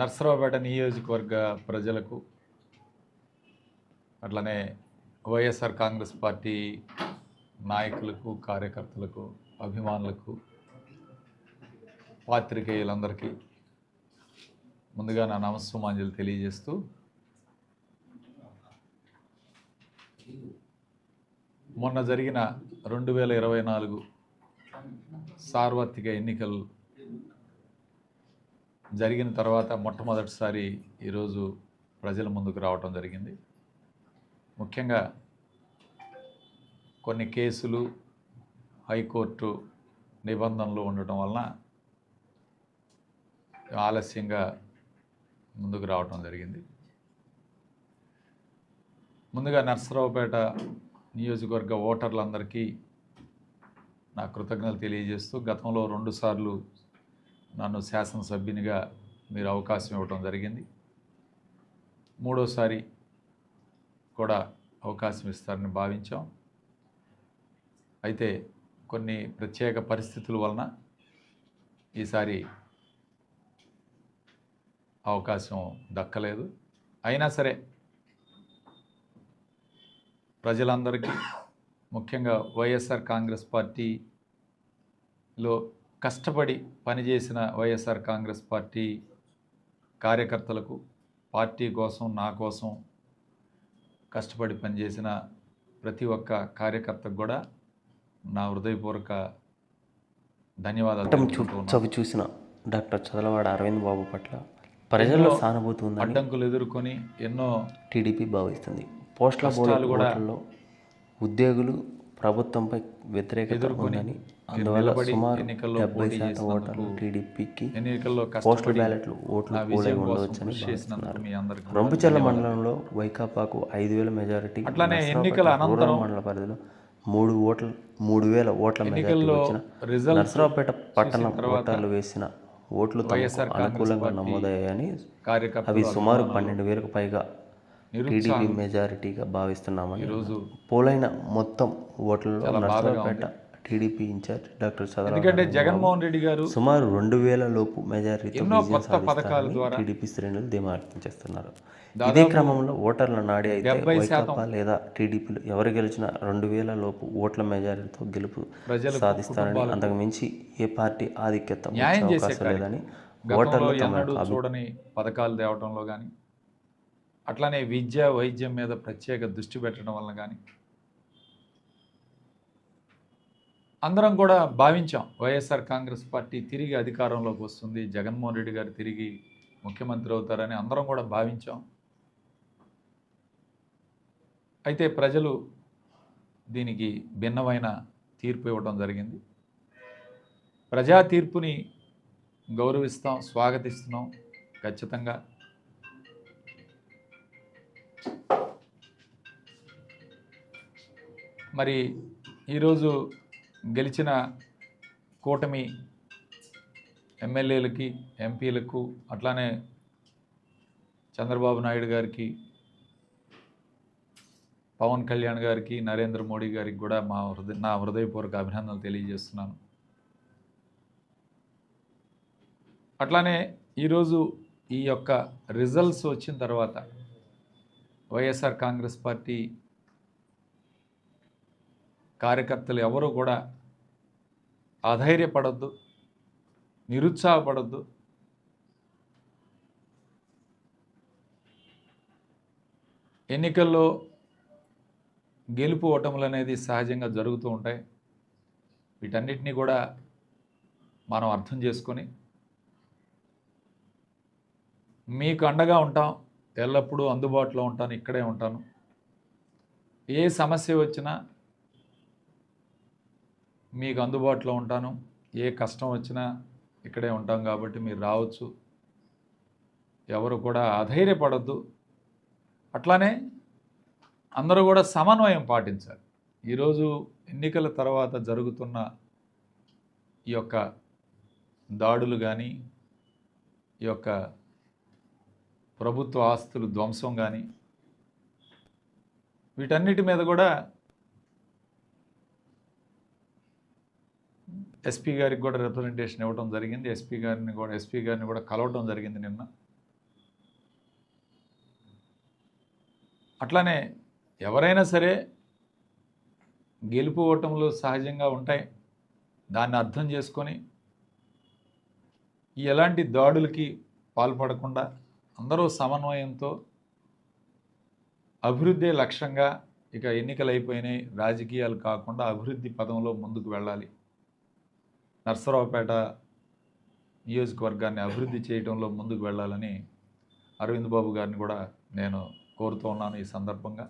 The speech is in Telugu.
నర్సరావుపేట నియోజకవర్గ ప్రజలకు అట్లనే వైఎస్ఆర్ కాంగ్రెస్ పార్టీ నాయకులకు కార్యకర్తలకు అభిమానులకు పాత్రికేయులందరికీ ముందుగా నా నమస్సుమాంజలు తెలియజేస్తూ మొన్న జరిగిన రెండు వేల ఇరవై నాలుగు సార్వత్రిక ఎన్నికలు జరిగిన తర్వాత మొట్టమొదటిసారి ఈరోజు ప్రజల ముందుకు రావటం జరిగింది. ముఖ్యంగా కొన్ని కేసులు హైకోర్టు నిబంధనలు ఉండటం వలన ఆలస్యంగా ముందుకు రావటం జరిగింది. ముందుగా నర్సరావుపేట నియోజకవర్గ ఓటర్లందరికీ నా కృతజ్ఞతలు తెలియజేస్తూ గతంలో రెండుసార్లు నన్ను శాసనసభ్యునిగా మీరు అవకాశం ఇవ్వడం జరిగింది. మూడోసారి కూడా అవకాశం ఇస్తారని భావించాం. అయితే కొన్ని ప్రత్యేక పరిస్థితుల వలన ఈసారి అవకాశం దక్కలేదు. అయినా సరే ప్రజలందరికీ ముఖ్యంగా వైఎస్ఆర్ కాంగ్రెస్ పార్టీలో కష్టపడి పనిచేసిన వైఎస్ఆర్ కాంగ్రెస్ పార్టీ కార్యకర్తలకు పార్టీ కోసం నా కోసం కష్టపడి పనిచేసిన ప్రతి ఒక్క కార్యకర్తకు కూడా నా హృదయపూర్వక ధన్యవాదాలు చవి చూసిన డాక్టర్ చదలవాడ అరవింద్ బాబు పట్ల ప్రజల్లో సానుభూతి ఉందని అడ్డంకులు ఎదుర్కొని ఎన్నో టీడీపీ భావిస్తుంది. పోస్టల్ కూడా ఉద్యోగులు ప్రభుత్వంపై వ్యతిరేకత ఉందని అందువల్ల సుమారు ఎన్నికల్లో డెబ్బై శాతం ఓటర్లు టీడీపీకి పోస్టల్ బ్యాలెట్లు ఓట్లు పోలై ఉండవచ్చని రొంపిచెల్ల మండలంలో వైకాపాకు ఐదు వేల మెజారిటీ అట్లానే ఎన్నికల అనంతరం మండల పరిధిలో మూడు ఓట్ల మూడు వేల ఓట్ల మెజారిటీ వచ్చిన నర్సరావుపేట పట్టణ ఓటర్లు వేసిన ఓట్లు అనుకూలంగా నమోదయ్యాయని అవి సుమారు పన్నెండు వేలకు పైగా టీడీపీ మెజారిటీగా భావిస్తున్నామని ఈరోజు పోలైన మొత్తం ఓట్లలో నర్సరావుపేట టీడీపీ ఇన్ఛార్జ్ డాక్టర్ ఎందుకంటే జగన్మోహన్ రెడ్డి గారు సుమారు రెండు వేల లోపు ద్వారా టీడీపీ శ్రేణులు ధీమా వ్యక్తం చేస్తున్నారు ఇదే క్రమంలో ఓటర్ల నాడి అయితే వైకాపా లేదా టీడీపీలు ఎవరు గెలిచినా రెండు వేల లోపు ఓట్ల మెజారిటీతో గెలుపు సాధిస్తారని అంతకు మించి ఏ పార్టీ ఆధిక్యత అవకాశం లేదని ఓటర్లు చూడని పథకాలు తేవడంలో కానీ అట్లానే విద్య వైద్యం మీద ప్రత్యేక దృష్టి పెట్టడం వలన కానీ అందరం కూడా భావించాం వైఎస్ఆర్ కాంగ్రెస్ పార్టీ తిరిగి అధికారంలోకి వస్తుంది జగన్మోహన్ రెడ్డి గారు తిరిగి ముఖ్యమంత్రి అవుతారని అందరం కూడా భావించాం. అయితే ప్రజలు దీనికి భిన్నమైన తీర్పు ఇవ్వడం జరిగింది. ప్రజా తీర్పుని గౌరవిస్తాం స్వాగతిస్తున్నాం ఖచ్చితంగా. మరి ఈరోజు గెలిచిన కూటమి ఎమ్మెల్యేలకి ఎంపీలకు అట్లానే చంద్రబాబు నాయుడు గారికి పవన్ కళ్యాణ్ గారికి నరేంద్ర మోడీ గారికి కూడా మా హృదయ నా హృదయపూర్వక అభినందనలు తెలియజేస్తున్నాను. అట్లానే ఈరోజు ఈ యొక్క రిజల్ట్స్ వచ్చిన తర్వాత వైఎస్ఆర్ కాంగ్రెస్ పార్టీ కార్యకర్తలు ఎవరు కూడా అధైర్యపడద్దు నిరుత్సాహపడద్దు. ఎన్నికల్లో గెలుపు ఓటములు అనేది సహజంగా జరుగుతూ ఉంటాయి. వీటన్నిటిని కూడా మనం అర్థం చేసుకొని మీకు అండగా ఉంటాం ఎల్లప్పుడూ అందుబాటులో ఉంటాను ఇక్కడే ఉంటాను. ఏ సమస్య వచ్చినా మీకు అందుబాటులో ఉంటాను. ఏ కష్టం వచ్చినా ఇక్కడే ఉంటాం కాబట్టి మీరు రావచ్చు. ఎవరు కూడా అధైర్యపడద్దు. అట్లానే అందరూ కూడా సమన్వయం పాటించాలి. ఈరోజు ఎన్నికల తర్వాత జరుగుతున్న ఈ యొక్క దాడులు కానీ ఈ యొక్క ప్రభుత్వ ఆస్తులు ధ్వంసం కానీ వీటన్నిటి మీద కూడా ఎస్పీ గారికి కూడా రిప్రజెంటేషన్ ఇవ్వడం జరిగింది. ఎస్పీ గారిని కూడా ఎస్పీ గారిని కూడా కలవడం జరిగింది నిన్న. అట్లానే ఎవరైనా సరే గెలుపు ఓటములు సహజంగా ఉంటాయి. దాన్ని అర్థం చేసుకొని ఎలాంటి దాడులకి పాల్పడకుండా అందరూ సమన్వయంతో అభివృద్ధి లక్ష్యంగా ఇక ఎన్నికలు అయిపోయినాయి రాజకీయాలు కాకుండా అభివృద్ధి పదంలో ముందుకు వెళ్ళాలి. నర్సరావుపేట నియోజకవర్గాన్ని అభివృద్ధి చేయడంలో ముందుకు వెళ్ళాలని అరవింద్ బాబు గారిని కూడా నేను కోరుతూ ఉన్నాను ఈ సందర్భంగా.